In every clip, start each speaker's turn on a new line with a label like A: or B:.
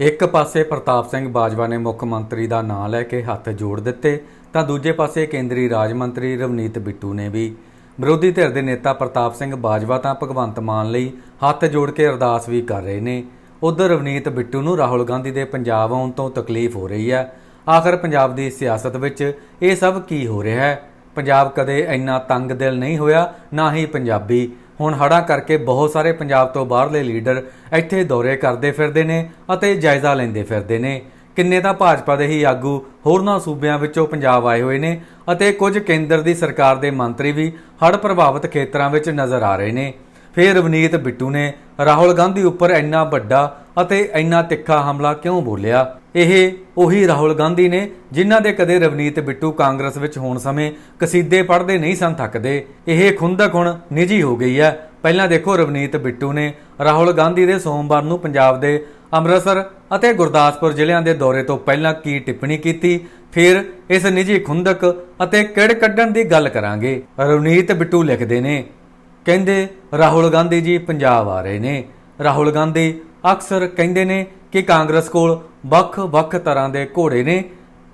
A: ਇੱਕ ਪਾਸੇ ਪ੍ਰਤਾਪ ਸਿੰਘ ਬਾਜਵਾ ਨੇ ਮੁੱਖ ਮੰਤਰੀ ਦਾ ਨਾਂ ਲੈ ਕੇ ਹੱਥ ਜੋੜ ਦਿੱਤੇ, ਤਾਂ ਦੂਜੇ ਪਾਸੇ ਕੇਂਦਰੀ ਰਾਜ ਮੰਤਰੀ ਰਵਨੀਤ ਬਿੱਟੂ ਨੇ ਵੀ। ਵਿਰੋਧੀ ਧਿਰ ਦੇ ਨੇਤਾ ਪ੍ਰਤਾਪ ਸਿੰਘ ਬਾਜਵਾ ਤਾਂ ਭਗਵੰਤ ਮਾਨ ਲਈ ਹੱਥ ਜੋੜ ਕੇ ਅਰਦਾਸ ਵੀ ਕਰ ਰਹੇ ਨੇ। ਉਧਰ ਰਵਨੀਤ ਬਿੱਟੂ ਨੂੰ ਰਾਹੁਲ ਗਾਂਧੀ ਦੇ ਪੰਜਾਬ ਆਉਣ ਤੋਂ ਤਕਲੀਫ ਹੋ ਰਹੀ ਹੈ। ਆਖਰ ਪੰਜਾਬ ਦੀ ਸਿਆਸਤ ਵਿੱਚ ਇਹ ਸਭ ਕੀ ਹੋ ਰਿਹਾ ਹੈ? ਪੰਜਾਬ ਕਦੇ ਇੰਨਾ ਤੰਗ ਦਿਲ ਨਹੀਂ ਹੋਇਆ, ਨਾ ਹੀ ਪੰਜਾਬੀ। ਹੁਣ ਹੜ੍ਹਾਂ ਕਰਕੇ ਬਹੁਤ ਸਾਰੇ ਪੰਜਾਬ ਤੋਂ ਬਾਹਰਲੇ ਲੀਡਰ ਇੱਥੇ ਦੌਰੇ ਕਰਦੇ ਫਿਰਦੇ ਨੇ ਅਤੇ ਜਾਇਜ਼ਾ ਲੈਂਦੇ ਫਿਰਦੇ ਨੇ। ਕਿੰਨੇ ਤਾਂ ਭਾਜਪਾ ਦੇ ਹੀ ਆਗੂ ਹੋਰਨਾਂ ਸੂਬਿਆਂ ਵਿੱਚੋਂ ਪੰਜਾਬ ਆਏ ਹੋਏ ਨੇ ਅਤੇ ਕੁਝ ਕੇਂਦਰ ਦੀ ਸਰਕਾਰ ਦੇ ਮੰਤਰੀ ਵੀ ਹੜ੍ਹ ਪ੍ਰਭਾਵਿਤ ਖੇਤਰਾਂ ਵਿੱਚ ਨਜ਼ਰ ਆ ਰਹੇ ਨੇ। ਫਿਰ ਰਵਨੀਤ ਬਿੱਟੂ ਨੇ ਰਾਹੁਲ ਗਾਂਧੀ ਉੱਪਰ ਇੰਨਾ ਵੱਡਾ ਅਤੇ ਇੰਨਾ ਤਿੱਖਾ ਹਮਲਾ ਕਿਉਂ ਬੋਲਿਆ? ਇਹ ਉਹੀ ਰਾਹੁਲ ਗਾਂਧੀ ਨੇ ਜਿਨ੍ਹਾਂ ਦੇ ਕਦੇ ਰਵਨੀਤ ਬਿੱਟੂ ਕਾਂਗਰਸ ਵਿੱਚ ਹੋਣ ਸਮੇਂ ਕਸੀਦੇ ਪੜ੍ਹਦੇ ਨਹੀਂ ਸਨ ਥੱਕਦੇ। ਇਹ ਖੁੰਦਕ ਹੁਣ ਨਿੱਜੀ ਹੋ ਗਈ ਹੈ। ਪਹਿਲਾਂ ਦੇਖੋ ਰਵਨੀਤ ਬਿੱਟੂ ਨੇ ਰਾਹੁਲ ਗਾਂਧੀ ਦੇ ਸੋਮਵਾਰ ਨੂੰ ਪੰਜਾਬ ਦੇ ਅੰਮ੍ਰਿਤਸਰ ਅਤੇ ਗੁਰਦਾਸਪੁਰ ਜ਼ਿਲ੍ਹਿਆਂ ਦੇ ਦੌਰੇ ਤੋਂ ਪਹਿਲਾਂ ਕੀ ਟਿੱਪਣੀ ਕੀਤੀ, ਫਿਰ ਇਸ ਨਿੱਜੀ ਖੁੰਦਕ ਅਤੇ ਕਿੜ ਕੱਢਣ ਦੀ ਗੱਲ ਕਰਾਂਗੇ। ਰਵਨੀਤ ਬਿੱਟੂ ਲਿਖਦੇ ਨੇ, ਕਹਿੰਦੇ ਰਾਹੁਲ ਗਾਂਧੀ ਜੀ ਪੰਜਾਬ ਆ ਰਹੇ ਨੇ। ਰਾਹੁਲ ਗਾਂਧੀ ਅਕਸਰ ਕਹਿੰਦੇ ਨੇ ਕਿ ਕਾਂਗਰਸ ਕੋਲ ਵੱਖ-ਵੱਖ ਤਰ੍ਹਾਂ ਦੇ ਘੋੜੇ ਨੇ।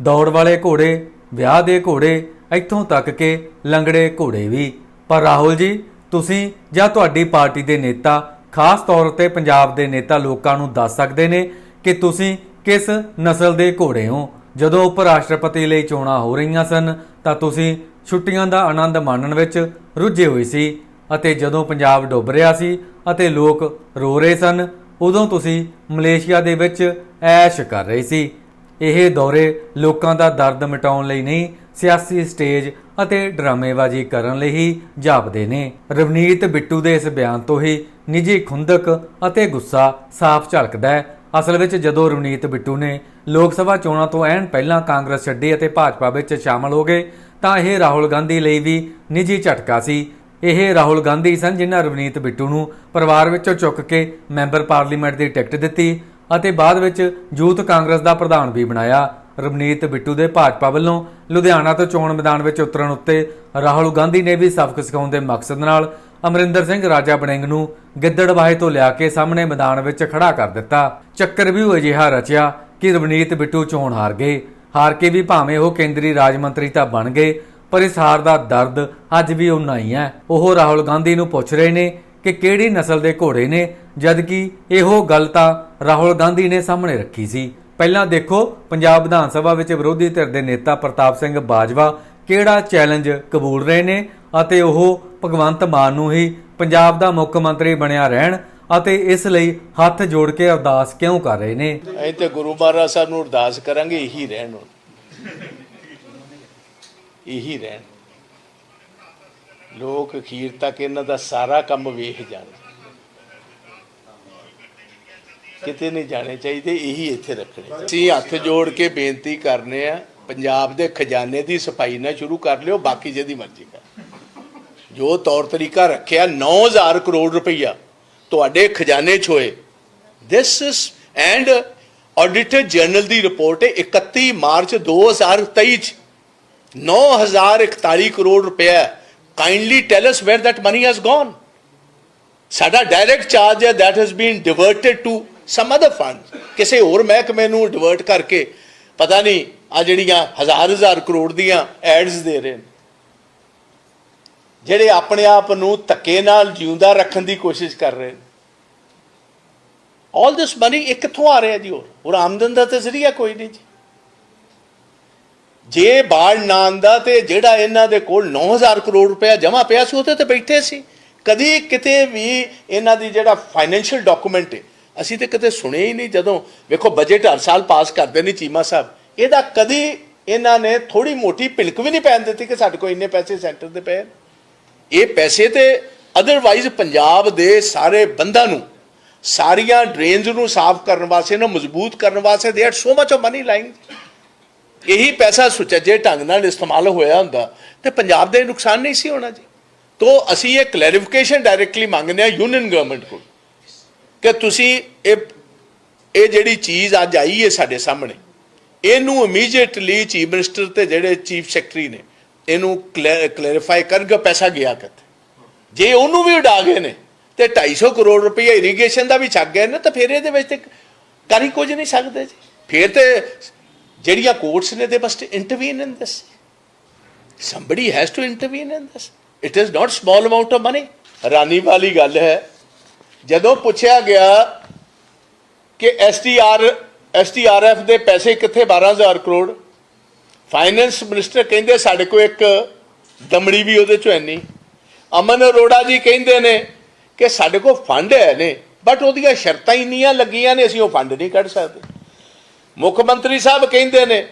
A: ਦੌੜ ਵਾਲੇ ਘੋੜੇ, ਵਿਆਹ ਦੇ ਘੋੜੇ, ਇੱਥੋਂ ਤੱਕ ਕਿ ਲੰਗੜੇ ਘੋੜੇ ਵੀ। ਪਰ ਰਾਹੁਲ ਜੀ, ਤੁਸੀਂ ਜਾਂ ਤੁਹਾਡੀ ਪਾਰਟੀ ਦੇ ਨੇਤਾ, ਖਾਸ ਤੌਰ ਤੇ ਪੰਜਾਬ ਦੇ ਨੇਤਾ ਲੋਕਾਂ ਨੂੰ ਦੱਸ ਸਕਦੇ ਨੇ ਕਿ ਤੁਸੀਂ ਕਿਸ ਨਸਲ ਦੇ ਘੋੜੇ ਹੋ? ਜਦੋਂ ਉਪ ਰਾਸ਼ਟਰਪਤੀ ਲਈ ਚੋਣਾਂ ਹੋ ਰਹੀਆਂ ਸਨ, ਤਾਂ ਤੁਸੀਂ ਛੁੱਟੀਆਂ ਦਾ ਆਨੰਦ ਮਾਣਨ ਵਿੱਚ ਰੁੱਝੇ ਹੋਏ ਸੀ ਅਤੇ ਜਦੋਂ ਪੰਜਾਬ ਡੁੱਬ ਰਿਹਾ ਸੀ ਅਤੇ ਲੋਕ ਰੋ ਰਹੇ ਸਨ ਉਦੋਂ ਤੁਸੀਂ ਮਲੇਸ਼ੀਆ ਦੇ ਵਿੱਚ ਐਸ਼ ਕਰ ਰਹੇ ਸੀ। ਇਹ ਦੌਰੇ ਲੋਕਾਂ ਦਾ ਦਰਦ ਮਿਟਾਉਣ ਲਈ ਨਹੀਂ, ਸਿਆਸੀ ਸਟੇਜ ਅਤੇ ਡਰਾਮੇਬਾਜ਼ੀ ਕਰਨ ਲਈ ਹੀ ਜਾਪਦੇ ਨੇ। ਰਵਨੀਤ ਬਿੱਟੂ ਦੇ ਇਸ ਬਿਆਨ ਤੋਂ ਹੀ ਨਿੱਜੀ ਖੁੰਦਕ ਅਤੇ ਗੁੱਸਾ ਸਾਫ਼ ਝਲਕਦਾ ਹੈ। ਅਸਲ ਵਿੱਚ ਜਦੋਂ ਰਵਨੀਤ ਬਿੱਟੂ ਨੇ ਲੋਕ ਸਭਾ ਚੋਣਾਂ ਤੋਂ ਐਨ ਪਹਿਲਾਂ ਕਾਂਗਰਸ ਛੱਡੀ ਅਤੇ ਭਾਜਪਾ ਵਿੱਚ ਸ਼ਾਮਲ ਹੋ ਗਏ, ਤਾਂ ਇਹ ਰਾਹੁਲ ਗਾਂਧੀ ਲਈ ਵੀ ਨਿੱਜੀ ਝਟਕਾ ਸੀ। ਇਹ ਰਾਹੁਲ ਗਾਂਧੀ ਸਨ ਜਿਨ੍ਹਾਂ ਰਵਨੀਤ ਬਿੱਟੂ ਨੂੰ ਪਰਿਵਾਰ ਵਿੱਚੋਂ ਚੁੱਕ ਕੇ ਮੈਂਬਰ ਪਾਰਲੀਮੈਂਟ ਦੀ ਟਿਕਟ ਦਿੱਤੀ ਅਤੇ ਬਾਅਦ ਵਿੱਚ ਯੂਥ ਕਾਂਗਰਸ ਦਾ ਪ੍ਰਧਾਨ ਵੀ ਬਣਾਇਆ। ਰਵਨੀਤ ਬਿੱਟੂ ਦੇ ਭਾਜਪਾ ਵੱਲੋਂ ਲੁਧਿਆਣਾ ਤੋਂ ਚੋਣ ਮੈਦਾਨ ਵਿੱਚ ਉਤਰਨ ਉੱਤੇ ਰਾਹੁਲ ਗਾਂਧੀ ਨੇ ਵੀ ਸਬਕ ਸਿਖਾਉਣ ਦੇ ਮਕਸਦ ਨਾਲ ਅਮਰਿੰਦਰ ਸਿੰਘ ਰਾਜਾ ਬਣਿੰਗ ਨੂੰ ਗਿੱਦੜਵਾਹੇ ਤੋਂ ਲਿਆ ਕੇ ਸਾਹਮਣੇ ਮੈਦਾਨ ਵਿੱਚ ਖੜਾ ਕਰ ਦਿੱਤਾ। ਚੱਕਰ ਵੀ ਉਹ ਅਜਿਹਾ ਰਚਿਆ ਕਿ ਰਵਨੀਤ ਬਿੱਟੂ ਚੋਣ ਹਾਰ ਗਏ। ਹਾਰ ਕੇ ਵੀ ਭਾਵੇਂ ਉਹ ਕੇਂਦਰੀ ਰਾਜ ਮੰਤਰੀ ਤਾਂ ਬਣ ਗਏ ਪਰ ਇਸ ਹਾਰ ਦਾ ਦਰਦ ਅੱਜ ਵੀ ਉਨਾ ਹੀ ਹੈ। ਉਹ ਰਾਹੁਲ ਗਾਂਧੀ ਨੂੰ ਪੁੱਛ ਰਹੇ ਨੇ ਕਿ ਕਿਹੜੀ ਨਸਲ ਦੇ ਘੋੜੇ ਨੇ, ਜਦਕਿ ਇਹੋ ਗੱਲ ਤਾਂ ਰਾਹੁਲ ਗਾਂਧੀ ਨੇ ਸਾਹਮਣੇ ਰੱਖੀ ਸੀ। ਪਹਿਲਾਂ ਦੇਖੋ, ਪੰਜਾਬ ਵਿਧਾਨ ਸਭਾ ਵਿੱਚ ਵਿਰੋਧੀ ਧਿਰ ਦੇ ਨੇਤਾ ਪ੍ਰਤਾਪ ਸਿੰਘ ਬਾਜਵਾ ਕਿਹੜਾ ਚੈਲੰਜ ਕਬੂਲ ਰਹੇ ਨੇ ਅਤੇ ਉਹ ਭਗਵੰਤ ਮਾਨ ਨੂੰ ਹੀ ਪੰਜਾਬ ਦਾ ਮੁੱਖ ਮੰਤਰੀ ਬਣਿਆ ਰਹਿਣ ਅਤੇ ਇਸ ਲਈ ਹੱਥ ਜੋੜ ਕੇ ਅਰਦਾਸ ਕਿਉਂ ਕਰ ਰਹੇ ਨੇ?
B: ਅਸੀਂ ਤੇ ਗੁਰੂ ਮਹਾਰਾਜ ਸਾਹਿਬ ਨੂੰ ਅਰਦਾਸ ਕਰਾਂਗੇ, ਇਹੀ ਰਹਿਣ ਇਹੀ ਰਹਿਣ। ਲੋਕ ਅਖੀਰ ਤੱਕ ਇਹਨਾਂ ਦਾ ਸਾਰਾ ਕੰਮ ਵੇਖ ਜਾਣ। ਕਿਤੇ ਨਹੀਂ ਜਾਣੇ ਚਾਹੀਦੇ, ਇਹੀ ਇੱਥੇ ਰੱਖਣੇ ਅਸੀਂ ਹੱਥ ਜੋੜ ਕੇ ਬੇਨਤੀ ਕਰਨੇ ਆ, ਪੰਜਾਬ ਦੇ ਖਜ਼ਾਨੇ ਦੀ ਸਫ਼ਾਈ ਨਾ ਸ਼ੁਰੂ ਕਰ ਲਿਓ, ਬਾਕੀ ਜਿਹਦੀ ਮਰਜ਼ੀ ਕਰ। ਜੋ ਤੌਰ ਤਰੀਕਾ ਰੱਖਿਆ 9000 ਕਰੋੜ ਰੁਪਈਆ ਤੁਹਾਡੇ ਖਜ਼ਾਨੇ 'ਚ ਹੋਏ। This is and auditor general the report ਹੈ 31 ਮਾਰਚ 2023 ਚ। 9041 ਕਰੋੜ ਰੁਪਇਆ kindly tell us where that money has gone. ਸਾਡਾ ਡਾਇਰੈਕਟ ਚਾਰਜ ਹੈ that has been diverted to some other fund. ਕਿਸੇ ਹੋਰ ਮਹਿਕਮੇ ਨੂੰ ਡਿਵਰਟ ਕਰਕੇ ਪਤਾ ਨਹੀਂ ਆ ਜਿਹੜੀਆਂ ਹਜ਼ਾਰ ਹਜ਼ਾਰ ਕਰੋੜ ਦੀਆਂ ਐਡਸ ਦੇ ਰਹੇ ਨੇ ਜਿਹੜੇ ਆਪਣੇ ਆਪ ਨੂੰ ਧੱਕੇ ਨਾਲ ਜਿਉਂਦਾ ਰੱਖਣ ਦੀ ਕੋਸ਼ਿਸ਼ ਕਰ ਰਹੇ ਨੇ ਆਲ ਦਿਸ ਮਨੀ ਇਹ ਕਿੱਥੋਂ ਆ ਰਿਹਾ ਜੀ ਹੋਰ ਹੋਰ ਆਮਦਨ ਦਾ ਤਾਂ ਜ਼ਰੀਆ ਕੋਈ ਨਹੀਂ ਜੀ ਜੇ ਬਾੜ ਨਾ ਆਂਦਾ ਤੇ ਜਿਹੜਾ ਇਹਨਾਂ ਦੇ ਕੋਲ 9000 ਕਰੋੜ ਰੁਪਇਆ ਜਮ੍ਹਾਂ ਪਿਆ ਸੀ, ਉਹਦੇ ਤੇ ਬੈਠੇ ਸੀ। ਕਦੀ ਕਿਤੇ ਵੀ ਇਹਨਾਂ ਦੀ ਜਿਹੜਾ ਫਾਈਨੈਂਸ਼ੀਅਲ ਡਾਕੂਮੈਂਟ ਹੈ ਅਸੀਂ ਤੇ ਕਿਤੇ ਸੁਣੇ ਹੀ ਨਹੀਂ ਜਦੋਂ, ਵੇਖੋ ਬਜਟ ਹਰ ਸਾਲ ਪਾਸ ਕਰਦੇ ਨੇ ਚੀਮਾ ਸਾਹਿਬ। ਇਹਦਾ ਕਦੀ ਇਹਨਾਂ ਨੇ ਥੋੜੀ ਮੋਟੀ ਭਿਲਕ ਵੀ ਨਹੀਂ ਪੈਣ ਦਿੱਤੀ ਕਿ ਸਾਡੇ ਕੋਲ ਇੰਨੇ ਪੈਸੇ ਸੈਂਟਰ ਦੇ ਪਏ ਇਹ ਪੈਸੇ ਤੇ ਅਦਰਵਾਈਜ਼ ਪੰਜਾਬ ਦੇ ਸਾਰੇ ਬੰਦਾਂ ਨੂੰ, ਸਾਰੀਆਂ ਡਰੇਨਸ ਨੂੰ ਸਾਫ਼ ਕਰਨ ਵਾਸਤੇ ਨਾ ਮਜ਼ਬੂਤ ਕਰਨ ਵਾਸਤੇ they are so much of money lying ਇਹੀ ਪੈਸਾ ਸੁਚੱਜੇ ਢੰਗ ਨਾਲ ਇਸਤੇਮਾਲ ਹੋਇਆ ਹੁੰਦਾ, ਤੇ ਪੰਜਾਬ ਦੇ ਨੁਕਸਾਨ ਨਹੀਂ ਸੀ ਹੋਣਾ ਜੀ। ਤੋ ਅਸੀਂ ਇਹ ਕਲੈਰੀਫਿਕੇਸ਼ਨ ਡਾਇਰੈਕਟਲੀ ਮੰਗਦੇ ਆ ਯੂਨੀਅਨ ਗਵਰਨਮੈਂਟ ਕੋਲ ਕਿ ਤੁਸੀਂ ਇਹ ਇਹ ਜਿਹੜੀ ਚੀਜ਼ ਅੱਜ ਆਈ ਹੈ ਸਾਡੇ ਸਾਹਮਣੇ, ਇਹਨੂੰ ਇਮੀਡੀਏਟਲੀ ਚੀਫ ਮਿਨਿਸਟਰ ਤੇ ਜਿਹੜੇ ਚੀਫ ਸੈਕਟਰੀ ਨੇ, ਇਹਨੂੰ ਕਲੈਰੀਫਾਈ ਕਰਕੇ ਪੈਸਾ ਗਿਆ ਕਿੱਥੇ। ਜੇ ਉਹਨੂੰ ਵੀ ਉਡਾ ਗਏ ਨੇ, ਤੇ 250 ਕਰੋੜ ਰੁਪਏ ਇਰੀਗੇਸ਼ਨ ਦਾ ਵੀ ਛੱਗ ਗਏ ਨੇ, ਤਾਂ ਫਿਰ ਇਹਦੇ ਵਿੱਚ ਤੇ ਕਰ ਹੀ ਕੁਝ ਨਹੀਂ ਸਕਦੇ ਜੀ। ਫਿਰ ਤੇ ਜਿਹੜੀਆਂ ਕੋਰਟਸ ਨੇ they must intervene in this somebody has to intervene in this. It is not small amount of money. ਹੈਰਾਨੀ ਵਾਲੀ ਗੱਲ ਹੈ ਜਦੋਂ ਪੁੱਛਿਆ ਗਿਆ ਕਿ ਐਸਟੀਆਰ ਐਸਟੀਆਰਐਫ ਦੇ ਪੈਸੇ ਕਿੱਥੇ 12000 ਕਰੋੜ ਫਾਈਨੈਂਸ ਮਿਨਿਸਟਰ ਕਹਿੰਦੇ ਸਾਡੇ ਕੋਲ ਇੱਕ ਦਮੜੀ ਵੀ ਉਹਦੇ ਚੋਂ ਹੈ ਅਮਨ ਅਰੋੜਾ ਜੀ ਕਹਿੰਦੇ ਨੇ ਕਿ ਸਾਡੇ ਕੋਲ ਫੰਡ ਹੈ ਨੇ ਬਟ ਉਹਦੀਆਂ ਸ਼ਰਤਾਂ ਇੰਨੀਆਂ ਲੱਗੀਆਂ ਨੇ ਅਸੀਂ ਉਹ ਫੰਡ ਨਹੀਂ ਕੱਢ ਸਕਦੇ ਮੁੱਖ ਮੰਤਰੀ ਸਾਹਿਬ ਕਹਿੰਦੇ ਨੇ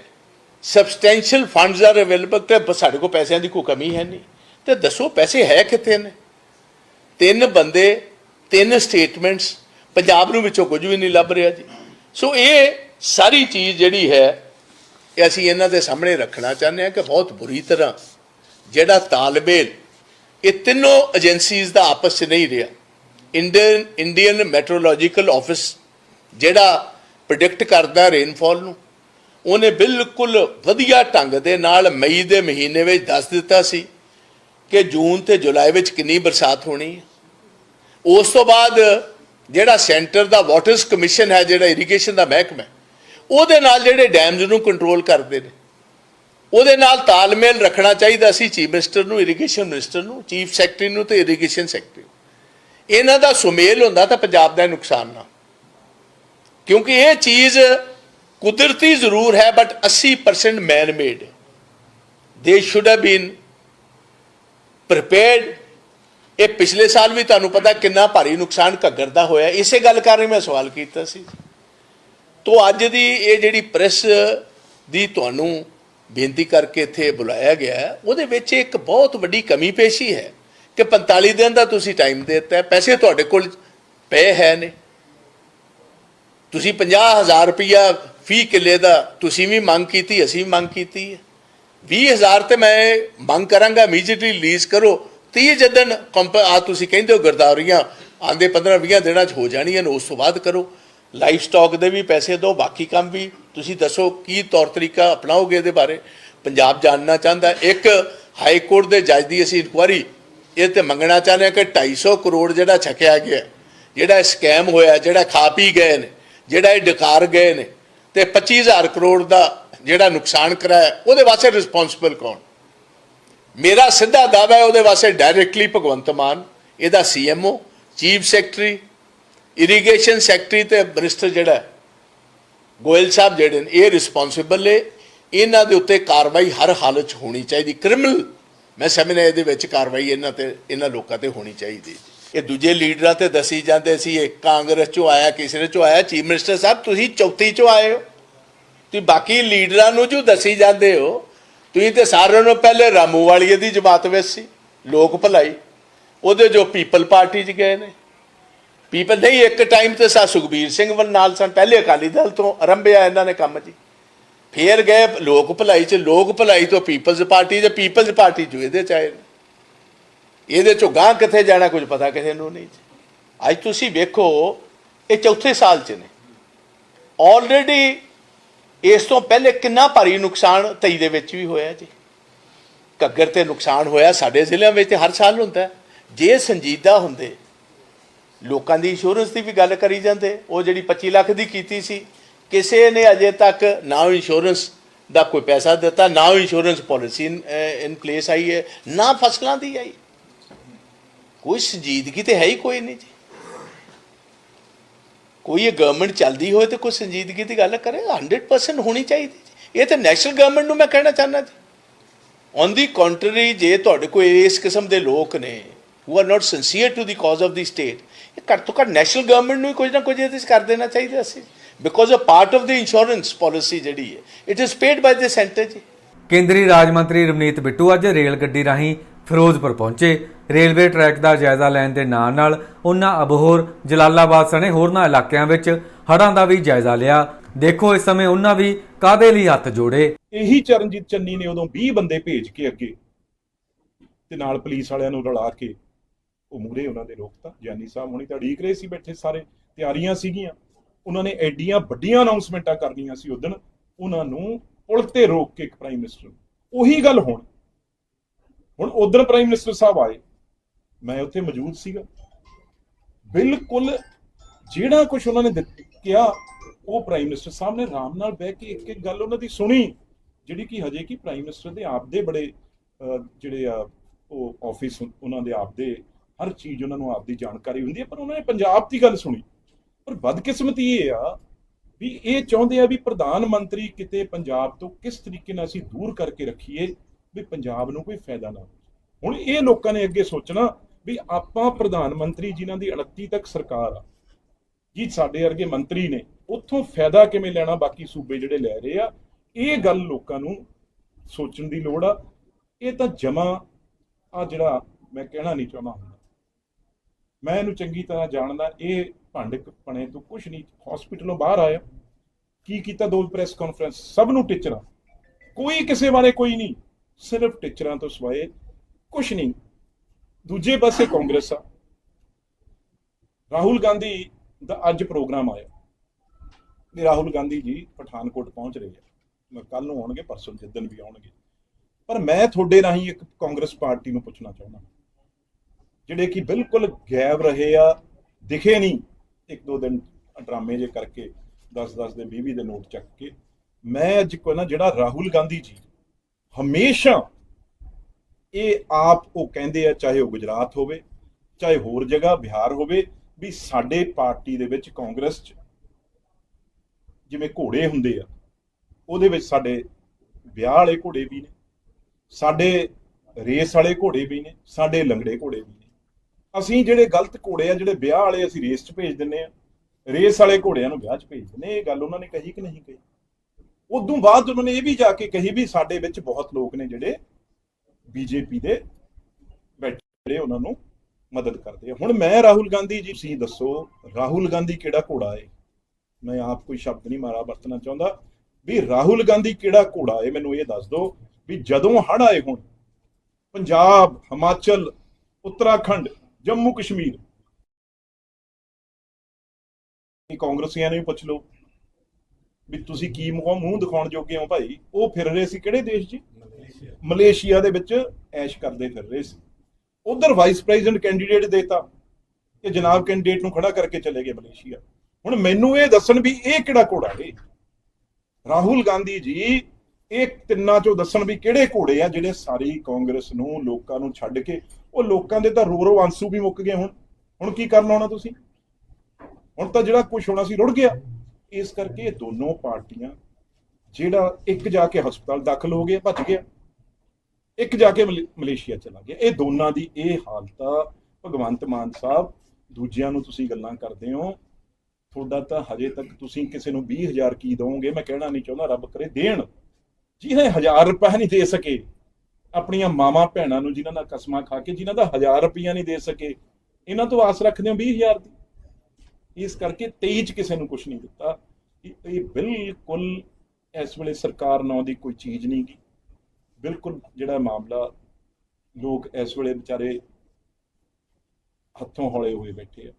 B: ਸਬਸਟੈਂਸ਼ੀਅਲ ਫੰਡਸ ਆਰ ਅਵੇਲੇਬਲ ਤੇ ਸਾਡੇ ਕੋਲ ਪੈਸਿਆਂ ਦੀ ਕੋਈ ਕਮੀ ਹੈ ਨਹੀਂ। ਤੇ ਦੱਸੋ ਪੈਸੇ ਹੈ ਕਿੱਥੇ ਨੇ? ਤਿੰਨ ਬੰਦੇ, ਤਿੰਨ ਸਟੇਟਮੈਂਟਸ ਪੰਜਾਬ ਨੂੰ ਵਿੱਚੋਂ ਕੁਝ ਵੀ ਨਹੀਂ ਲੱਭ ਰਿਹਾ ਜੀ। ਸੋ ਇਹ ਸਾਰੀ ਚੀਜ਼ ਜਿਹੜੀ ਹੈ, ਇਹ ਅਸੀਂ ਇਹਨਾਂ ਦੇ ਸਾਹਮਣੇ ਰੱਖਣਾ ਚਾਹੁੰਦੇ ਹਾਂ ਕਿ ਬਹੁਤ ਬੁਰੀ ਤਰ੍ਹਾਂ ਜਿਹੜਾ ਤਾਲਬੇਲ ਇਹ ਤਿੰਨੋਂ ਏਜੰਸੀਜ਼ ਦਾ ਆਪਸ 'ਚ ਨਹੀਂ ਰਿਹਾ। ਇੰਡੀਅਨ ਇੰਡੀਅਨ ਮੈਟਰੋਲੋਜੀਕਲ ਆਫਿਸ ਜਿਹੜਾ ਪ੍ਰੈਡਿਕਟ ਕਰਦਾ ਰੇਨਫਾਲ ਨੂੰ। ਉਹਨੇ ਬਿਲਕੁਲ ਵਧੀਆ ਢੰਗ ਦੇ ਨਾਲ ਮਈ ਦੇ ਮਹੀਨੇ ਵਿੱਚ ਦੱਸ ਦਿੱਤਾ ਸੀ ਕਿ ਜੂਨ ਤੇ ਜੁਲਾਈ ਵਿੱਚ ਕਿੰਨੀ ਬਰਸਾਤ ਹੋਣੀ ਹੈ। ਉਸ ਤੋਂ ਬਾਅਦ ਜਿਹੜਾ ਸੈਂਟਰ ਦਾ ਵਾਟਰਸ ਕਮਿਸ਼ਨ ਹੈ, ਜਿਹੜਾ ਇਰੀਗੇਸ਼ਨ ਦਾ ਮਹਿਕਮਾ ਉਹਦੇ ਨਾਲ ਜਿਹੜੇ ਡੈਮਸ ਨੂੰ ਕੰਟਰੋਲ ਕਰਦੇ ਨੇ, ਉਹਦੇ ਨਾਲ ਤਾਲਮੇਲ ਰੱਖਣਾ ਚਾਹੀਦਾ ਸੀ ਚੀਫ ਮਿਨਿਸਟਰ ਨੂੰ ਇਰੀਗੇਸ਼ਨ ਮਿਨਿਸਟਰ ਨੂੰ, ਚੀਫ ਸੈਕਟਰੀ ਨੂੰ ਤੇ ਇਰੀਗੇਸ਼ਨ ਸੈਕਟਰੀ ਨੂੰ। ਇਹਨਾਂ ਦਾ ਸੁਮੇਲ ਹੁੰਦਾ ਤਾਂ ਪੰਜਾਬ ਦਾ ਨੁਕਸਾਨ ਨਾ ਕਿਉਂਕਿ ਇਹ ਚੀਜ਼ ਕੁਦਰਤੀ ਜ਼ਰੂਰ ਹੈ but 80% man made they should have been prepared ਇਹ ਪਿਛਲੇ ਸਾਲ ਵੀ ਤੁਹਾਨੂੰ ਪਤਾ ਕਿੰਨਾ ਭਾਰੀ ਨੁਕਸਾਨ ਘੱਗਰ ਦਾ ਹੋਇਆ। ਇਸੇ ਗੱਲ ਕਾਰਨ ਮੈਂ ਸਵਾਲ ਕੀਤਾ ਸੀ। ਤੋ ਅੱਜ ਦੀ ਇਹ ਜਿਹੜੀ ਪ੍ਰੈਸ ਦੀ ਤੁਹਾਨੂੰ ਬੇਨਤੀ ਕਰਕੇ ਇੱਥੇ ਬੁਲਾਇਆ ਗਿਆ, ਉਹਦੇ ਵਿੱਚ ਇੱਕ ਬਹੁਤ ਵੱਡੀ ਕਮੀ ਪੇਸ਼ੀ ਹੈ ਕਿ 45 ਦਿਨ ਦਾ ਤੁਸੀਂ ਟਾਈਮ ਦੇ ਦਿੱਤਾ ਪੈਸੇ ਤੁਹਾਡੇ ਕੋਲ ਪਏ ਹੈ ਨੇ। ਤੁਸੀਂ 50000 ਰੁਪਇਆ ਫੀ ਕਿੱਲੇ ਦਾ ਤੁਸੀਂ ਵੀ ਮੰਗ ਕੀਤੀ, ਅਸੀਂ ਵੀ ਮੰਗ ਕੀਤੀ ਹੈ। 20000 ਤੇ ਮੈਂ ਮੰਗ ਕਰਾਂਗਾ ਇਮੀਡੀਏਟਲੀ ਰਿਲੀਜ਼ ਕਰੋ। 30 ਜਦਨ ਕੰਪ ਆ ਤੁਸੀਂ ਕਹਿੰਦੇ ਹੋ ਗਰਦਾਵਰੀਆਂ, ਆਂਦੇ 15 20 ਦਿਨਾਂ ਚ ਹੋ ਜਾਣੀਆਂ ਨੇ, ਉਸ ਤੋਂ ਬਾਅਦ ਕਰੋ। ਲਾਈਫ ਸਟਾਕ ਦੇ ਵੀ ਪੈਸੇ ਦਿਓ, ਬਾਕੀ ਕੰਮ ਵੀ ਤੁਸੀਂ ਦੱਸੋ ਕੀ ਤੌਰ ਤਰੀਕਾ ਅਪਣਾਓਗੇ ਇਹਦੇ ਬਾਰੇ। ਪੰਜਾਬ ਜਾਣਨਾ ਚਾਹੁੰਦਾ, ਇੱਕ ਹਾਈ ਕੋਰਟ ਦੇ ਜੱਜ ਦੀ ਅਸੀਂ ਇਨਕੁਆਰੀ ਇਹ ਤੇ ਮੰਗਣਾ ਚਾਹੁੰਦੇ ਹਾਂ ਕਿ 250 ਕਰੋੜ ਜਿਹੜਾ ਛਕਿਆ ਗਿਆ, ਜਿਹੜਾ ਸਕੈਮ ਹੋਇਆ, ਜਿਹੜਾ ਖਾ ਪੀ ਗਏ ਨੇ ਜਿਹੜਾ ਇਹ ਡਕਾਰ ਗਏ ਨੇ ਤੇ 25000 ਕਰੋੜ ਦਾ ਜਿਹੜਾ ਨੁਕਸਾਨ ਕਰਾਇਆ, ਉਹਦੇ ਵਾਸਤੇ ਰਿਸਪੌਂਸਿਬਲ ਕੌਣ? ਮੇਰਾ ਸਿੱਧਾ ਦਾਅਵਾ ਹੈ, ਉਹਦੇ ਵਾਸਤੇ ਡਾਇਰੈਕਟਲੀ ਭਗਵੰਤ ਮਾਨ, ਇਹਦਾ CMO chief secretary irrigation secretary ਤੇ ਮਿਨਿਸਟਰ ਜਿਹੜਾ ਗੋਇਲ ਸਾਹਿਬ ਜਿਹੜੇ ਨੇ, ਇਹ ਰਿਸਪੌਂਸਿਬਲ ਨੇ। ਇਹਨਾਂ ਦੇ ਉੱਤੇ ਕਾਰਵਾਈ ਹਰ ਹਾਲਤ 'ਚ ਹੋਣੀ ਚਾਹੀਦੀ। ਕ੍ਰਿਮੀਨਲ ਮੈਂ ਸਮਝਦਾ ਇਹਦੇ ਵਿੱਚ ਕਾਰਵਾਈ ਇਹਨਾਂ ਤੇ, ਇਹਨਾਂ ਲੋਕਾਂ ਤੇ ਹੋਣੀ ਚਾਹੀਦੀ। ਇਹ ਦੂਜੇ ਲੀਡਰਾਂ ਤੇ ਦਸੀ ਜਾਂਦੇ ਸੀ, ਇਹ ਕਾਂਗਰਸ ਚੋਂ ਆਇਆ, ਕਿਸੇ ਚੋਂ ਆਇਆ, ਚੀਫ ਮਿਨਿਸਟਰ ਸਾਹਿਬ, ਤੁਸੀਂ ਚੌਥੀ ਚੋਂ ਆਏ ਹੋ। ਤੁਸੀਂ ਬਾਕੀ ਲੀਡਰਾਂ ਨੂੰ ਜੋ ਦਸੀ ਜਾਂਦੇ ਹੋ, ਤੁਸੀਂ ਤੇ ਸਾਰਿਆਂ ਨੂੰ ਪਹਿਲੇ ਰਾਮੂ ਵਾਲੀਏ ਦੀ ਜਮਾਤ ਵਿੱਚ ਸੀ, ਲੋਕ ਭਲਾਈ। ਉਹਦੇ ਜੋ ਪੀਪਲ ਪਾਰਟੀ 'ਚ ਗਏ ਨੇ। ਪੀਪਲ ਨਹੀਂ, ਇੱਕ ਟਾਈਮ ਤੇ ਸਾ ਸੁਖਬੀਰ ਸਿੰਘ ਵੱਲ ਨਾਲ ਸਨ, ਪਹਿਲੇ ਅਕਾਲੀ ਦਲ ਤੋਂ ਆਰੰਭਿਆ ਇਹਨਾਂ ਨੇ ਕੰਮ ਜੀ। ਫੇਰ ਗਏ ਲੋਕ ਭਲਾਈ 'ਚ, ਲੋਕ ਭਲਾਈ ਤੋਂ ਪੀਪਲਜ਼ ਪਾਰਟੀ ਤੇ ਪੀਪਲਜ਼ ਪਾਰਟੀ 'ਚ ਇਹਦੇ 'ਚ ਆਏ ਨੇ। ਇਹਦੇ 'ਚੋਂ ਗਾਂ ਕਿੱਥੇ ਜਾਣਾ ਕੁਝ ਪਤਾ ਕਿਸੇ ਨੂੰ ਨਹੀਂ ਜੀ। ਅੱਜ ਤੁਸੀਂ ਵੇਖੋ, ਇਹ ਚੌਥੇ ਸਾਲ 'ਚ ਨੇ। ਆਲਰੇਡੀ ਇਸ ਤੋਂ ਪਹਿਲੇ ਕਿੰਨਾ ਭਾਰੀ ਨੁਕਸਾਨ 23 ਦੇ ਵਿੱਚ ਵੀ ਹੋਇਆ ਜੀ। ਘੱਗਰ ਤੇ ਨੁਕਸਾਨ ਹੋਇਆ ਸਾਡੇ ਜ਼ਿਲ੍ਹਿਆਂ ਵਿੱਚ ਹਰ ਸਾਲ ਹੁੰਦਾ। ਜੇ ਸੰਜੀਦਾ ਹੁੰਦੇ, ਲੋਕਾਂ ਦੀ ਇੰਸ਼ੋਰੈਂਸ ਦੀ ਵੀ ਗੱਲ ਕਰੀ ਜਾਂਦੇ। ਉਹ ਜਿਹੜੀ 25 ਲੱਖ ਦੀ ਕੀਤੀ ਸੀ, ਕਿਸੇ ਨੇ ਅਜੇ ਤੱਕ ਨਾ ਇੰਸ਼ੋਰੈਂਸ ਦਾ ਕੋਈ ਪੈਸਾ ਦਿੱਤਾ, ਨਾ ਇੰਸ਼ੋਰੈਂਸ ਪਾਲਿਸੀ ਇਨ ਪਲੇਸ ਆਈ ਹੈ, ਨਾ ਫਸਲਾਂ ਦੀ ਆਈ। ਕੋਈ ਸੰਜੀਦਗੀ ਤੇ ਹੈ ਹੀ ਕੋਈ ਨਹੀਂ ਜੀ। ਕੋਈ ਇਹ ਗਵਰਨਮੈਂਟ ਚੱਲਦੀ ਹੋਏ ਤੇ ਕੋਈ ਸੰਜੀਦਗੀ ਦੀ ਗੱਲ ਕਰੇ 100% ਹੋਣੀ ਚਾਹੀਦੀ ਇਹ ਤਾਂ ਨੈਸ਼ਨਲ ਗਵਰਨਮੈਂਟ ਨੂੰ ਮੈਂ ਕਹਿਣਾ ਚਾਹੁੰਦਾ ਜੀ। ਔਨ ਦੀ ਕੰਟਰੀ ਜੇ ਤੁਹਾਡੇ ਕੋਲ ਇਸ ਕਿਸਮ ਦੇ ਲੋਕ ਨੇ who are not sincere to the cause of the state ਇਹ ਘੱਟ ਤੋਂ ਘੱਟ ਨੈਸ਼ਨਲ ਗਵਰਨਮੈਂਟ ਨੂੰ ਕੁਝ ਨਾ ਕੁਝ ਇਹਦੇ 'ਚ ਕਰ ਦੇਣਾ ਚਾਹੀਦਾ ਸੀ। Because a part of the insurance policy ਜਿਹੜੀ ਹੈ it is paid by the centre ਜੀ।
A: ਕੇਂਦਰੀ ਰਾਜ ਮੰਤਰੀ ਰਵਨੀਤ ਬਿੱਟੂ ਅੱਜ ਰੇਲ ਗੱਡੀ ਰਾਹੀਂ ਫਿਰੋਜ਼ਪੁਰ ਪਹੁੰਚੇ। ਰੇਲਵੇ ਟਰੈਕ ਦਾ ਜਾਇਜ਼ਾ ਲੈਣ ਦੇ ਨਾਲ ਨਾਲ ਉਹਨਾਂ ਅਬਹੋਰ ਜਲਾਲਾਬਾਦ ਸਣੇ ਹੋਰਨਾਂ ਇਲਾਕਿਆਂ ਵਿੱਚ ਹੜ੍ਹਾਂ ਦਾ ਵੀ ਜਾਇਜ਼ਾ ਲਿਆ। ਦੇਖੋ ਇਸ ਸਮੇਂ ਉਹਨਾਂ ਵੀ ਕਾਦੇ ਲਈ ਹੱਥ ਜੋੜੇ?
C: ਇਹੀ ਚਰਨਜੀਤ ਚੰਨੀ ਨੇ ਉਦੋਂ 20 ਬੰਦੇ ਭੇਜ ਕੇ ਅੱਗੇ ਤੇ ਨਾਲ ਪੁਲਿਸ ਵਾਲਿਆਂ ਨੂੰ ਰਲਾ ਕੇ ਉਹ ਮੂਰੇ ਉਹਨਾਂ ਦੇ ਰੋਕਤਾ। ਗਿਆਨੀ ਸਾਹਿਬ ਹੁਣੀ ਤਾਂ ਉਡੀਕ ਰਹੇ ਸੀ ਬੈਠੇ ਸਾਰੇ, ਤਿਆਰੀਆਂ ਸੀਗੀਆਂ। ਉਹਨਾਂ ਨੇ ਐਡੀਆਂ ਵੱਡੀਆਂ ਅਨਾਉਂਸਮੈਂਟਾਂ ਕਰਨੀਆਂ ਸੀ ਉਦੋਂ। ਉਹਨਾਂ ਨੂੰ ਪੁਲ ਤੇ ਰੋਕ ਕੇ ਇੱਕ ਪ੍ਰਾਈਮ ਮਿਨਿਸਟਰ ਉਹੀ ਗੱਲ ਹੁਣ। ਹੁਣ ਉਦੋਂ ਪ੍ਰਾਈਮ ਮਿਨਿਸਟਰ ਸਾਹਿਬ ਆਏ। ਮੈਂ ਉੱਥੇ ਮੌਜੂਦ ਸੀਗਾ। ਬਿਲਕੁਲ ਜਿਹੜਾ ਕੁਝ ਉਹਨਾਂ ਨੇ ਦਿੱਤ- ਕਿਹਾ, ਉਹ ਪ੍ਰਾਈਮ ਮਿਨਿਸਟਰ ਸਾਹਿਬ ਨੇ ਆਰਾਮ ਨਾਲ ਬਹਿ ਕੇ ਇੱਕ ਇੱਕ ਗੱਲ ਉਹਨਾਂ ਦੀ ਸੁਣੀ, ਜਿਹੜੀ ਕਿ ਹਜੇ ਕਿ ਪ੍ਰਾਈਮ ਮਿਨਿਸਟਰ ਦੇ ਆਪਦੇ ਬੜੇ ਜਿਹੜੇ ਆ, ਉਹ ਆਫਿਸ ਉਹਨਾਂ ਦੇ ਆਪਦੇ ਹਰ ਚੀਜ਼ ਉਹਨਾਂ ਨੂੰ ਆਪਦੀ ਜਾਣਕਾਰੀ ਹੁੰਦੀ ਹੈ, ਪਰ ਉਹਨਾਂ ਨੇ ਪੰਜਾਬ ਦੀ ਗੱਲ ਸੁਣੀ। ਪਰ ਬਦਕਿਸਮਤੀ ਇਹ ਆ ਵੀ ਇਹ ਚਾਹੁੰਦੇ ਆ ਵੀ ਪ੍ਰਧਾਨ ਮੰਤਰੀ ਕਿਤੇ ਪੰਜਾਬ ਤੋਂ ਕਿਸ ਤਰੀਕੇ ਨਾਲ ਅਸੀਂ ਦੂਰ ਕਰਕੇ ਰੱਖੀਏ, ਵੀ ਪੰਜਾਬ ਨੂੰ ਕੋਈ ਫਾਇਦਾ ਨਾ ਹੋਵੇ। ਹੁਣ ਇਹ ਲੋਕਾਂ ਨੇ ਅੱਗੇ ਸੋਚਣਾ ਵੀ ਆਪਾਂ ਪ੍ਰਧਾਨ ਮੰਤਰੀ ਜਿਨ੍ਹਾਂ ਦੀ 29 ਤੱਕ ਸਰਕਾਰ ਆ, ਜੀ ਸਾਡੇ ਵਰਗੇ ਮੰਤਰੀ ਨੇ, ਉੱਥੋਂ ਫਾਇਦਾ ਕਿਵੇਂ ਲੈਣਾ ਬਾਕੀ ਸੂਬੇ ਜਿਹੜੇ ਲੈ ਰਹੇ ਆ, ਇਹ ਗੱਲ ਲੋਕਾਂ ਨੂੰ ਸੋਚਣ ਦੀ ਲੋੜ ਆ। ਇਹ ਤਾਂ ਜਮਾ ਆ ਜਿਹੜਾ ਮੈਂ ਕਹਿਣਾ ਨਹੀਂ ਚਾਹੁੰਦਾ ਹੁੰਦਾ। ਮੈਂ ਇਹਨੂੰ ਚੰਗੀ ਤਰ੍ਹਾਂ ਜਾਣਦਾ, ਇਹ ਭੰਡ ਪਣੇ ਤੋਂ ਕੁਝ ਨਹੀਂ ਹਸਪੀਟਲੋਂ ਬਾਹਰ ਆਇਆ। ਕੀ ਕੀਤਾ ਦੋ ਪ੍ਰੈਸ ਕਾਨਫਰੰਸ ਸਭ ਨੂੰ ਟੀਚਰਾਂ। ਕੋਈ ਕਿਸੇ ਬਾਰੇ ਕੋਈ ਨਹੀਂ, ਸਿਰਫ ਟੀਚਰਾਂ ਤੋਂ ਸਵਾਏ ਕੁਝ ਨਹੀਂ। ਦੂਜੇ ਪਾਸੇ ਕਾਂਗਰਸ ਆ। ਰਾਹੁਲ ਗਾਂਧੀ ਦਾ ਅੱਜ ਪ੍ਰੋਗਰਾਮ ਆਇਆ। ਵੀ ਰਾਹੁਲ ਗਾਂਧੀ ਜੀ ਪਠਾਨਕੋਟ ਪਹੁੰਚ ਰਹੇ ਆ। ਕੱਲ ਨੂੰ ਆਉਣਗੇ, ਪਰਸੋਂ ਜਿੱਦਣ ਵੀ ਆਉਣਗੇ। ਪਰ ਮੈਂ ਤੁਹਾਡੇ ਰਾਹੀਂ ਇੱਕ ਕਾਂਗਰਸ ਪਾਰਟੀ ਨੂੰ ਪੁੱਛਣਾ ਚਾਹੁੰਦਾ ਜਿਹੜੇ ਕਿ ਬਿਲਕੁਲ ਗਾਇਬ ਰਹੇ ਆ, ਦਿਖੇ ਨਹੀਂ। ਇੱਕ ਦੋ ਦਿਨ ਡਰਾਮੇ ਜੇ ਕਰਕੇ 10-10 ਦੇ 20 ਦੇ ਨੋਟ ਚੱਕ ਕੇ। ਮੈਂ ਅੱਜ ਕੋ ਨਾ ਜਿਹੜਾ ਰਾਹੁਲ ਗਾਂਧੀ ਜੀ ਹਮੇਸ਼ਾ ਇਹ ਆਪ ਉਹ ਕਹਿੰਦੇ ਆ, ਚਾਹੇ ਉਹ ਗੁਜਰਾਤ ਹੋਵੇ, ਚਾਹੇ ਹੋਰ ਜਗ੍ਹਾ, ਬਿਹਾਰ ਹੋਵੇ, ਵੀ ਸਾਡੇ ਪਾਰਟੀ ਦੇ ਵਿੱਚ ਕਾਂਗਰਸ ਚ ਜਿਵੇਂ ਘੋੜੇ ਹੁੰਦੇ ਆ, ਉਹਦੇ ਵਿੱਚ ਸਾਡੇ ਵਿਆਹ ਵਾਲੇ ਘੋੜੇ ਵੀ ਨੇ, ਸਾਡੇ ਰੇਸ ਵਾਲੇ ਘੋੜੇ ਵੀ ਨੇ, ਸਾਡੇ ਲੰਗੜੇ ਘੋੜੇ ਵੀ ਨੇ। ਅਸੀਂ ਜਿਹੜੇ ਗਲਤ ਘੋੜੇ ਆ, ਜਿਹੜੇ ਵਿਆਹ ਵਾਲੇ ਅਸੀਂ ਰੇਸ 'ਚ ਭੇਜ ਦਿੰਨੇ ਆ, ਰੇਸ ਵਾਲੇ ਘੋੜਿਆਂ ਨੂੰ ਵਿਆਹ 'ਚ ਭੇਜ ਦਿੰਨੇ ਇਹ ਗੱਲ ਉਹਨਾਂ ਨੇ ਕਹੀ ਕਿ ਨਹੀਂ ਕਹੀ? ਉਦੋਂ ਬਾਅਦ ਉਹਨਾਂ ਨੇ ਇਹ ਵੀ ਜਾ ਕੇ ਕਹੀ ਵੀ ਸਾਡੇ ਵਿੱਚ ਬਹੁਤ ਲੋਕ ਨੇ ਜਿਹੜੇ ਬੀਜੇਪੀ ਦੇ ਬੈਠੇ ਉਹਨਾਂ ਨੂੰ ਮਦਦ ਕਰਦੇ ਆ। ਹੁਣ ਮੈਂ ਰਾਹੁਲ ਗਾਂਧੀ ਜੀ, ਤੁਸੀਂ ਦੱਸੋ, ਰਾਹੁਲ ਗਾਂਧੀ ਕਿਹੜਾ ਘੋੜਾ ਏ? ਮੈਂ ਆਪ ਕੋਈ ਸ਼ਬਦ ਨਹੀਂ ਮਾਰਾ, ਵਰਤਣਾ ਚਾਹੁੰਦਾ। ਵੀ ਰਾਹੁਲ ਗਾਂਧੀ ਕਿਹੜਾ ਘੋੜਾ ਏ? ਮੈਨੂੰ ਇਹ ਦੱਸ ਦਿਓ ਵੀ ਜਦੋਂ ਹੜ ਆਏ ਹੁਣ, ਪੰਜਾਬ, ਹਿਮਾਚਲ, ਉੱਤਰਾਖੰਡ, ਜੰਮੂ ਕਸ਼ਮੀਰ, ਇਹ ਕਾਂਗਰਸੀਆਂ ਨੂੰ ਵੀ ਪੁੱਛ ਲਓ। ਵੀ ਤੁਸੀਂ ਕੀ ਮੂੰਹ ਮੂੰਹ ਦਿਖਾਉਣ ਜੋਗੇ ਹੋ ਭਾਈ? ਉਹ ਫਿਰ ਰਹੇ ਸੀ ਕਿਹੜੇ ਦੇਸ਼ 'ਚ? ਮਲੇਸ਼ੀਆ ਦੇ ਵਿੱਚ ਐਸ਼ ਕਰਦੇ ਫਿਰ ਰਹੇ ਸੀ। ਉਧਰ ਵਾਈਸ ਪ੍ਰੈਜ਼ੀਡੈਂਟ ਕੈਂਡੀਡੇਟ ਦੇਤਾ ਕਿ ਜਨਾਬ ਕੈਂਡੀਡੇਟ ਨੂੰ ਖੜਾ ਕਰਕੇ ਚਲੇ ਗਏ ਮਲੇਸ਼ੀਆ। ਹੁਣ ਮੈਨੂੰ ਇਹ ਦੱਸਣ ਵੀ ਇਹ ਕਿਹੜਾ ਘੋੜਾ ਏ? ਰਾਹੁਲ ਗਾਂਧੀ ਜੀ, ਇਹ ਤਿੰਨਾਂ ਚੋਂ ਦੱਸਣ ਵੀ ਕਿਹੜੇ ਘੋੜੇ ਆ ਜਿਹੜੇ ਸਾਰੀ ਕਾਂਗਰਸ ਨੂੰ, ਲੋਕਾਂ ਨੂੰ ਛੱਡ ਕੇ, ਉਹ ਲੋਕਾਂ ਦੇ ਤਾਂ ਰੋ ਰੋ ਆਂਸੂ ਵੀ ਮੁੱਕ ਗਏ ਹੁਣ। ਹੁਣ ਕੀ ਕਰਨ ਆਉਣਾ ਤੁਸੀਂ? ਹੁਣ ਤਾਂ ਜਿਹੜਾ ਕੁਝ ਹੋਣਾ ਸੀ ਰੁੜ ਗਿਆ। ਇਸ ਕਰਕੇ ਇਹ ਦੋਨੋਂ ਪਾਰਟੀਆਂ ਜਿਹੜਾ ਇੱਕ ਜਾ ਕੇ ਹਸਪਤਾਲ ਦਾਖਲ ਹੋ ਗਿਆ ਭੱਜ ਗਿਆ। ਇੱਕ ਜਾ ਕੇ ਮਲੇ- ਮਲੇਸ਼ੀਆ ਚਲਾ ਗਿਆ। ਇਹ ਦੋਨਾਂ ਦੀ ਇਹ ਹਾਲਤ ਆ। ਭਗਵੰਤ ਮਾਨ ਸਾਹਿਬ, ਦੂਜਿਆਂ ਨੂੰ ਤੁਸੀਂ ਗੱਲਾਂ ਕਰਦੇ ਹੋ। ਤੁਹਾਡਾ ਤਾਂ ਹਜੇ ਤੱਕ ਤੁਸੀਂ ਕਿਸੇ ਨੂੰ 20000 ਕੀ ਦੋਗੇ ਮੈਂ ਕਹਿਣਾ ਨਹੀਂ ਚਾਹੁੰਦਾ, ਰੱਬ ਕਰੇ ਦੇਣ। ਜਿਹਨੇ 1000 ਰੁਪਏ ਨਹੀਂ ਦੇ ਸਕੇ। ਆਪਣੀਆਂ ਮਾਵਾਂ ਭੈਣਾਂ ਨੂੰ ਜਿਨ੍ਹਾਂ ਦਾ ਕਸਮਾਂ ਖਾ ਕੇ, ਜਿਨ੍ਹਾਂ ਦਾ 1000 ਰੁਪਈਆ ਨਹੀਂ ਦੇ ਸਕੇ, ਇਹਨਾਂ ਤੋਂ ਆਸ ਰੱਖਦੇ ਹੋ 20000 ਦੀ? ਇਸ ਕਰਕੇ 23 ਚ ਕਿਸੇ ਨੂੰ ਕੁਝ ਨਹੀਂ ਦਿੱਤਾ। ਇਹ ਬਿਲਕੁਲ ਇਸ ਵੇਲੇ ਸਰਕਾਰ ਨਾਂ ਦੀ ਕੋਈ ਚੀਜ਼ ਨਹੀਂ ਗਈ ਬਿਲਕੁਲ ਜਿਹੜਾ ਮਾਮਲਾ ਲੋਕ ਇਸ ਵੇਲੇ ਵਿਚਾਰੇ ਹੱਥੋਂ ਹੌਲੇ ਹੋਏ ਬੈਠੇ ਆ।